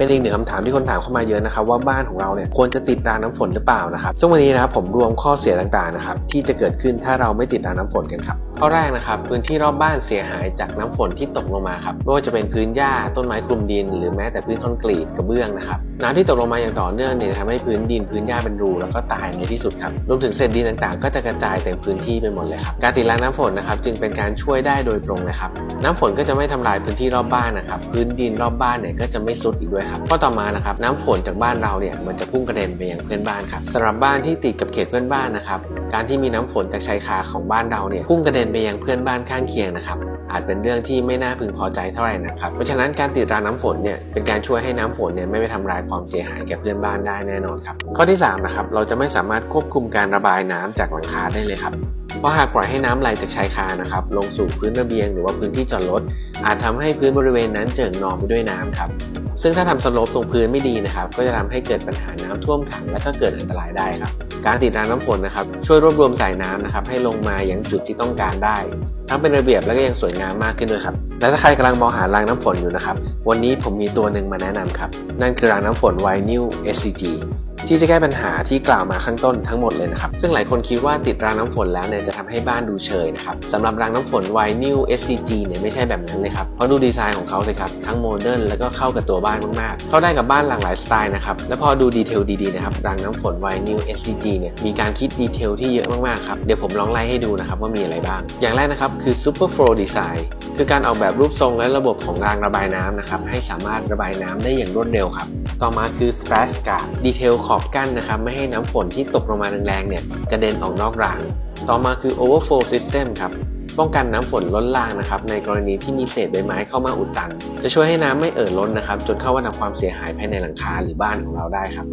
เป็นอีกหนึ่งคำถามที่คนถามเข้ามาเยอะนะครับว่าบ้านของเราเนี่ยควรจะติดรางน้ำฝนหรือเปล่านะครับซึ่งวันนี้นะครับผมรวมข้อเสียต่างๆนะครับที่จะเกิดขึ้นถ้าเราไม่ติดรางน้ำฝนกันครับข้อแรกนะครับพื้นที่รอบบ้านเสียหายจากน้ำฝนที่ตกลงมาครับไม่ว่าจะเป็นพื้นหญ้าต้นไม้คลุมดิน หรือแม้แต่พื้นคอนกรีตกระเบื้องนะครับน้ำที่ตกลงมาอย่างต่อเนื่องเนี่ยทำให้พื้นดินพื้นหญ้าเป็นรูแล้วก็ตายในที่สุดครับรวมถึงเศษดินต่างๆ ก็จะกระจายเต็มพื้นที่ไปหมดเลยครับการติดรางน้ำฝนนะครับจึงเป็นการช่วยได้โดยตรงเลยครับน้ำฝนก็จะไม่ทำลายพื้นที่รอบบ้านนะครับพื้นดินรอบบ้านเนี่ยก็จะไม่ซุดอีกด้วยครับข้อต่อมานะครับน้ำฝนจากบ้านเราเนี่ยมันจะพุ่งกระเด็นไปยังเพื่อนบ้านครับสำหรับบ้านที่ติดกับเขตเพื่อนบ้านนะครับการที่มีน้ำฝนจากชายคาของบ้านเราเนี่ยพุ่งกระเด็นไปยังเพื่อนบ้านข้างเคียงนะครับอาจเป็นเรื่องที่ไม่น่าพึงพอใจเท่าไหร่นะครับเพราะฉะนั้นการติดรางน้ำฝนเนี่ยเป็นการช่วยให้น้ำฝนเนี่ยไม่ไปทำลายความเสียหายแก่เพื่อนบ้านได้แน่นอนครับข้อที่3นะครับเราจะไม่สามารถควบคุมการระบายน้ำจากหลังคาได้เลยครับ เพราะหากปล่อยให้น้ำไหลจากชายคานะครับลงสู่พื้นระเบียงหรือว่าพื้นที่จอดรถอาจทำให้พื้นบริเวณนั้นเจิ่งนองไปด้วยน้ำครับซึ่งถ้าทำสโลปตรงพื้นไม่ดีนะครับ ก็จะทำให้เกิดปัญหาน้ำท่วมขังและก็เกิดอันตรายได้ครับการติดรางน้ำฝนนะครับช่วยรวบรวมสายน้ำนะครับให้ลงมาอย่างจุดที่ต้องการได้ ทั้งเป็นระเบียบและก็ยังสวยงามมากขึ้นด้วยครับและถ้าใครกำลังมองหารางน้ำฝนอยู่นะครับวันนี้ผมมีตัวหนึ่งมาแนะนำครับนั่นคือรางน้ำฝน y n e w SCG ที่จะแก้ปัญหาที่กล่าวมาข้างต้นทั้งหมดเลยนะครับ ซึ่งหลายคนคิดว่าติดรางน้ำฝนแล้วเนี่ยจะทำให้บ้านดูเชยนะครับสำหรับรางน้ำฝน y n e w SCG เนี่ยไม่ใช่แบบนั้นเลยครับ เพราะดูดีไซน์ของเขาเลยครับทั้งโมเดิร์นแล้วก็เข้ากับตัวบ้านมากๆ เข้าได้กับบ้านหลากหลายสไตล์นะครับ และพอดูดีเทลดีๆนะครับรางน้ำฝน y n e w SCG เนี่ยมีการคิดดีเทลที่เยอะมากๆครับ เดี๋ยวผมลองไล่ให้ดูนะครับว่ามีอะไรบ้าง อย่างแรกนะครับคือ Super Flow Design คือการออกแบบรูปทรงและระบบของรางระบายน้ำนะครับให้สามารถระบายน้ำได้อย่างรวดเร็วครับ ต่อมาคือ Splash Guard ดีเทลขอบกั้นนะครับไม่ให้น้ำฝนที่ตกลงมาแรงๆเนี่ยกระเด็นออกนอกราง ต่อมาคือ Overflow System ครับป้องกันน้ำฝนล้นรางนะครับในกรณีที่มีเศษใบไม้เข้ามาอุดตัน จะช่วยให้น้ำไม่เอ่อล้นนะครับจนเข้ามาทำความเสียหายภายในหลังคาหรือบ้านของเราได้ครับ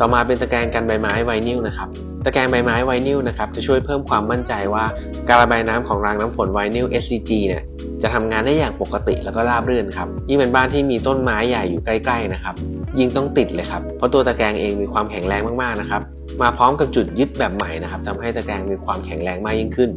ต่อมาเป็นตะแกรงกันใบไม้ไวนิลนะครับตะแกรงใบไม้ไวนิลนะครับจะช่วยเพิ่มความมั่นใจว่าการระบายน้ำของรางน้ำฝนไวนิล SCG เนี่ย จะทำงานได้อย่างปกติแล้วก็ราบรื่นครับยิ่งเป็นบ้านที่มีต้นไม้ใหญ่อยู่ใกล้ๆนะครับยิ่งต้องติดเลยครับเพราะตัวตะแกรงเองมีความแข็งแรงมากๆนะครับมาพร้อมกับจุดยึดแบบใหม่นะครับทำให้ตะแกรงมีความแข็งแรงมากยิ่งขึ้น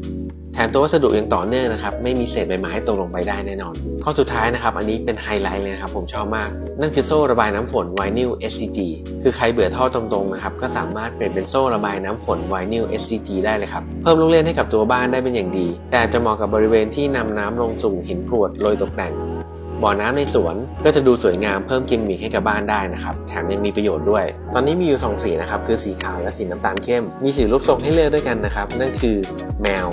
ถมตัววัสดุยังต่อเนื่องนะครับไม่มีเศษใบไม้ตกลงไปได้แน่นอน ข้อสุดท้ายนะครับอันนี้เป็นไฮไลท์เลยนะครับผมชอบมาก นั่นคือโซ่ระบายน้ำฝนไวนิล SCG คือใครเบื่อท่อตรงๆนะครับก็สามารถเปลี่ยนเป็นโซ่ระบายน้ำฝนไวนิล SCG ได้เลยครับ เพิ่มลูกเล่นให้กับตัวบ้านได้เป็นอย่างดี แต่จะเหมาะกับบริเวณที่นำน้ำลงสู่หินกรวดโรยตกแต่ง บ่อน้ำในสวนก็จะดูสวยงามเพิ่มกิมมิคให้กับบ้านได้นะครับ แถมยังมีประโยชน์ด้วย ตอนนี้มีอยู่สองสีนะครับ คือสีขาวและสีน้ำตาลเข้ม มีสีรูปทรงให้เลือกด้วยกันนะครับ นั่นคือแมว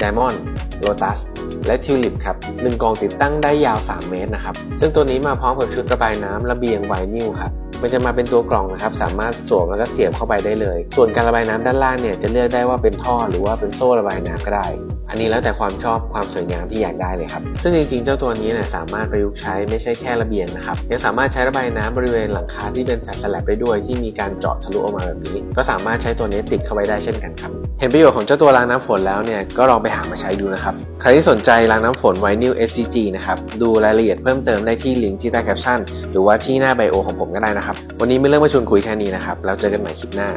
Diamond Lotus และทิวลิปครับหนึ่งกองติดตั้งได้ยาว 3 เมตรนะครับ ซึ่งตัวนี้มาพร้อมกับชุดระบายน้ำระเบียงไวนิลครับมันจะมาเป็นตัวกล่องนะครับ สามารถสวมแล้วก็เสียบเข้าไปได้เลย ส่วนการระบายน้ำด้านล่างเนี่ยจะเลือกได้ว่าเป็นท่อหรือว่าเป็นโซ่ระบายน้ำก็ได้ อันนี้แล้วแต่ความชอบความสวยงามที่อยากได้เลยครับ ซึ่งจริงๆ เจ้าตัวนี้เนี่ยสามารถประยุกต์ใช้ไม่ใช่แค่ระเบียงนะครับ ยังสามารถใช้ระบายน้ำบริเวณหลังคาที่เป็นแฟลตสแลบได้ด้วยที่มีการเจาะทะลุออกมาแบบนี้ ก็สามารถใช้ตัวนี้ติดเข้าไว้ได้เช่นกันครับ เห็นประโยชน์ของเจ้าตัวรางน้ำฝนแล้วเนี่ยก็ลองไปหามาใช้ดูนะครับ ใครที่สนใจรางน้ำฝน Vinyl SCG นะครับ ดูรายละเอียดเพิ่มเติมได้ที่ลิงก์ที่ใต้แคปชั่น หรือว่าที่หน้าไบโอของผมก็ได้นะครับ วันนี้ไม่เรื่องมาชวนคุยแค่นี้นะครับ แล้วเจอกันใหม่คลิปหน้า